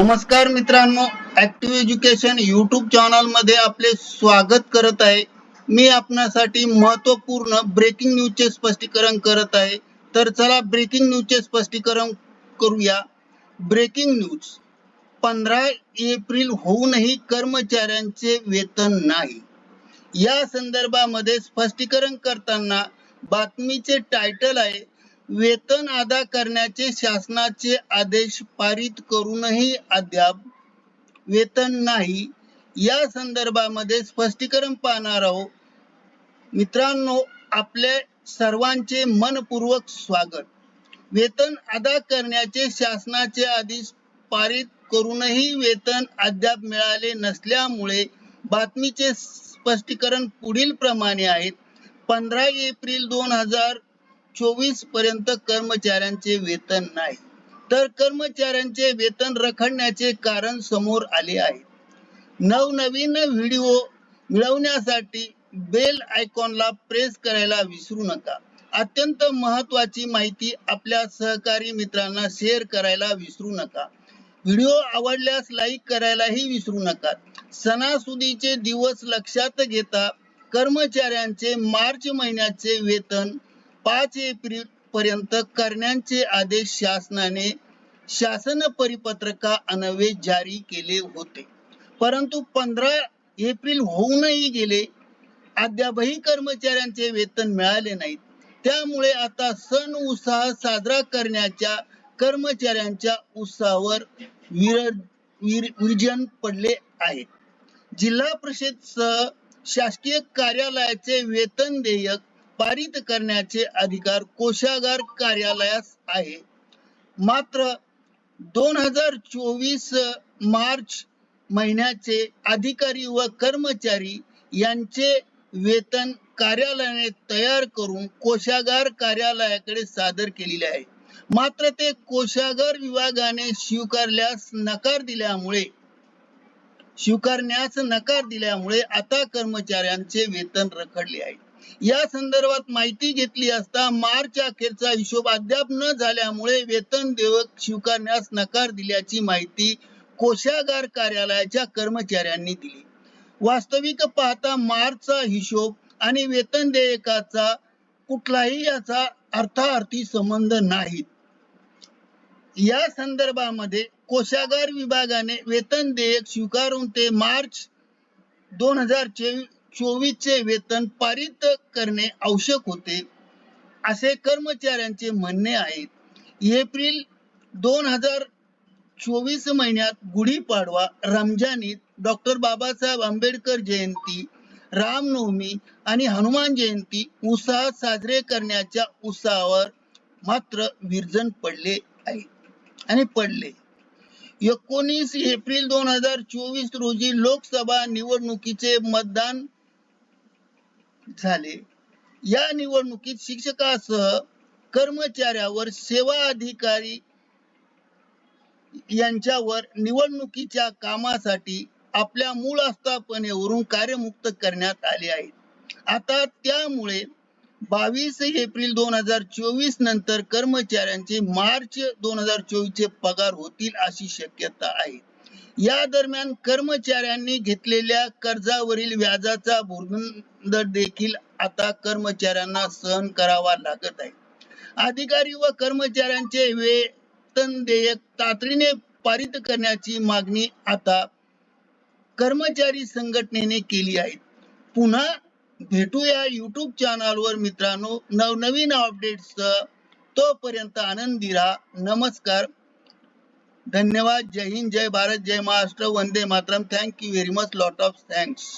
नमस्कार मित्रांनो active education YouTube चॅनलमध्ये आपले स्वागत करत आहे. मी आपणासाठी महत्त्वपूर्ण ब्रेकिंग न्यूजचे स्पष्टीकरण करत आहे. तर चला ब्रेकिंग न्यूजचे स्पष्टीकरण करूया. ब्रेकिंग न्यूज पंधरा एप्रिल होऊनही कर्मचाऱ्यांचे वेतन नाही. या संदर्भामध्ये स्पष्टीकरण करताना बातमीचे टायटल आहे वेतन अदा करण्याचे शासनाचे आदेश पारित करूनही अद्याप वेतन नाही. या संदर्भामध्ये स्पष्टीकरण पाहणार आहोत. मित्रांनो आपले सर्वांचे मनपूर्वक स्वागत. वेतन अदा करण्याचे शासनाचे आदेश पारित करूनही वेतन अद्याप मिळाले नसल्यामुळे बातमीचे स्पष्टीकरण पुढील प्रमाणे आहेत पंधरा एप्रिल दोन हजार चोवीसपर्यंत कर्मचाऱ्यांचे वेतन नाही. तर कर्मचाऱ्यांचे वेतन रखडण्याचे कारण समोर आले आहे. नवनवीन व्हिडिओ मिळवण्यासाठी बेल आयकॉनला प्रेस करायला विसरू नका. अत्यंत महत्वाची माहिती आपल्या सहकारी मित्रांना शेअर करायला विसरू नका. व्हिडिओ आवडल्यास लाईक करायलाही विसरू नका. सणासुदीचे दिवस लक्षात घेता कर्मचाऱ्यांचे मार्च महिन्याचे वेतन पाच एप्रिल पर्यंत करण्याचे आदेश शासनाने शासन परिपत्रका अनवे जारी केले होते. परंतु पंधरा एप्रिल होऊनही गेले. अद्यापही कर्मचाऱ्यांचे वेतन मिळाले नाहीत त्यामुळे आता सण उत्साह साजरा करण्याच्या कर्मचाऱ्यांच्या उत्साहावर विर विर- विरजन पडले आहे. जिल्हा परिषद सह शासकीय कार्यालयाचे वेतन देयक पारित करण्याचे अधिकार कोशागार कार्यालयास आहे. मात्र दोन हजार चोवीस मार्च महिन्याचे अधिकारी व कर्मचारी यांचे वेतन कार्यालयाने तयार करून कोशागार कार्यालयाकडे सादर केलेले आहे. मात्र ते कोशागार विभागाने स्वीकारल्यास नकार दिल्यामुळे स्वीकारण्यास नकार दिल्यामुळे आता कर्मचाऱ्यांचे वेतन रखडले आहे. या संदर्भात माहिती घेतली असता मार्च अखेरचा हिशोब अद्याप न झाल्यामुळे वेतन देयक स्वीकारण्यास नकार दिल्याची माहिती कोशागार कार्यालयाच्या कर्मचाऱ्यांनी दिली. वास्तविक पाहता मार्चचा हिशोब आणि वेतन देयकाचा कुठलाही याचा अर्थार्थी संबंध नाही. या संदर्भामध्ये कोशागार विभागाने वेतन देयक स्वीकारून ते मार्च दोन हजार चोवीस चोवीसचे वेतन पारित करणे आवश्यक होते असे कर्मचाऱ्यांचे म्हणणे आहे. एप्रिल दोन हजार चोवीस महिन्यात गुढीपाडवा रमजान ईद डॉक्टर बाबासाहेब आंबेडकर जयंती रामनवमी आणि हनुमान जयंती उत्साहात साजरे करण्याच्या उत्साहावर मात्र विरजन पडले आहे आणि पडले. एकोणीस एप्रिल दोन हजार चोवीस रोजी लोकसभा निवडणुकीचे मतदान झाले. या निवडणुकीत शिक्षकासह कर्मचाऱ्यावर सेवा अधिकारी यांच्यावर निवडणुकीच्या कामासाठी आपल्या मूळ आस्थापनेवरून कार्यमुक्त करण्यात आले आहे आता त्यामुळे बावीस एप्रिल दोन हजार चोवीस नंतर कर्मचाऱ्यांचे मार्च दोन हजार चोवीस चे पगार होतील अशी शक्यता आहे. या दरम्यान कर्मचाऱ्यांनी घेतलेल्या कर्जावरील व्याजाचा भुर्दंड देखील आता कर्मचाऱ्यांना सहन करावा लागत आहे. अधिकारी व कर्मचाऱ्यांचे वेतन देयक तातडीने पारित करण्याची मागणी आता कर्मचारी संघटनेने केली आहे. पुन्हा भेटूया युट्यूब चॅनलवर मित्रांनो. नवनवीन अपडेट्स तोपर्यंत आनंदी राहा. नमस्कार. धन्यवाद. जय हिंद जय भारत जय महाराष्ट्र. वंदे Mataram. Thank you very much lot of thanks